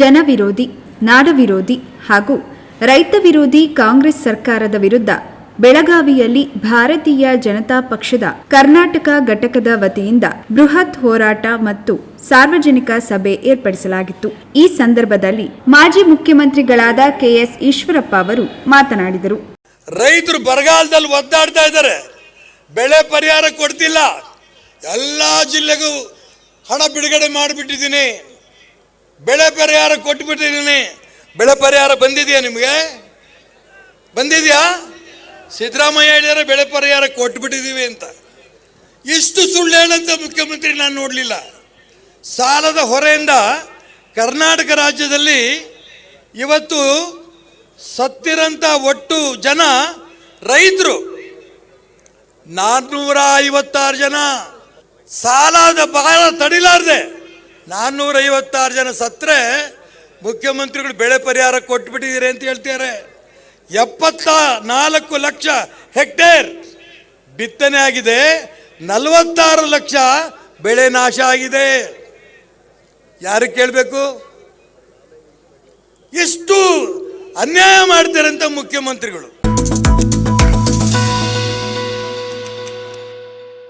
ಜನವಿರೋಧಿ, ನಾಡವಿರೋಧಿ ಹಾಗೂ ರೈತ ವಿರೋಧಿ ಕಾಂಗ್ರೆಸ್ ಸರ್ಕಾರದ ವಿರುದ್ಧ ಬೆಳಗಾವಿಯಲ್ಲಿ ಭಾರತೀಯ ಜನತಾ ಪಕ್ಷದ ಕರ್ನಾಟಕ ಘಟಕದ ವತಿಯಿಂದ ಬೃಹತ್ ಹೋರಾಟ ಮತ್ತು ಸಾರ್ವಜನಿಕ ಸಭೆ ಏರ್ಪಡಿಸಲಾಗಿತ್ತು. ಈ ಸಂದರ್ಭದಲ್ಲಿ ಮಾಜಿ ಮುಖ್ಯಮಂತ್ರಿಗಳಾದ ಕೆಎಸ್ ಈಶ್ವರಪ್ಪ ಅವರು ಮಾತನಾಡಿದರು. ರೈತರು ಬರಗಾಲದಲ್ಲಿ ಒದ್ದಾಡ್ತಾ ಇದ್ದಾರೆ. ಬೆಳೆ ಪರಿಹಾರ ಕೊಡ್ತಿಲ್ಲ. ಎಲ್ಲ ಜಿಲ್ಲೆಗೂ ಹಣ ಬಿಡುಗಡೆ ಮಾಡಿಬಿಟ್ಟಿದ್ದೀನಿ. ಬೆಳೆ ಪರಿಹಾರ ಕೊಟ್ಬಿಟ್ಟಿದ್ದೀನಿ. ಬೆಳೆ ಪರಿಹಾರ ಬಂದಿದೆಯಾ ನಿಮಗೆ? ಬಂದಿದೆಯಾ? ಸಿದ್ದರಾಮಯ್ಯ ಹೇಳಿದಾರೆ ಬೆಳೆ ಪರಿಹಾರ ಕೊಟ್ಬಿಟ್ಟಿದ್ದೀವಿ ಅಂತ. ಇಷ್ಟು ಸುಳ್ಳು ಹೇಳಂತ ಮುಖ್ಯಮಂತ್ರಿ ನಾನು ನೋಡಲಿಲ್ಲ. ಸಾಲದ ಹೊರೆಯಿಂದ ಕರ್ನಾಟಕ ರಾಜ್ಯದಲ್ಲಿ ಇವತ್ತು ಸತ್ತಿರಂತ ಒಟ್ಟು ಜನ ರೈತರು ನಾನ್ನೂರ ಐವತ್ತಾರು ಜನ. ಸಾಲದ ಬಹಳ ತಡಿಲಾರ್ದೆ. ನಾನ್ನೂರ ಐವತ್ತಾರು ಜನ ಸತ್ತರೆ ಮುಖ್ಯಮಂತ್ರಿಗಳು ಬೆಳೆ ಪರಿಹಾರ ಕೊಟ್ಬಿಟ್ಟಿದ್ದೀರಿ ಅಂತ ಹೇಳ್ತಾರೆ ಎಪ್ಪತ್ತ ನಾಲ್ಕು ಲಕ್ಷ ಹೆಕ್ಟೇರ್ ಬಿತ್ತನೆ ಆಗಿದೆ. ನಲವತ್ತಾರು ಲಕ್ಷ ಬೆಳೆ ನಾಶ ಆಗಿದೆ. ಯಾರು ಕೇಳಬೇಕು? ಎಷ್ಟು ಅನ್ಯಾಯ ಮಾಡ್ತಾರೆ ಮುಖ್ಯಮಂತ್ರಿಗಳು.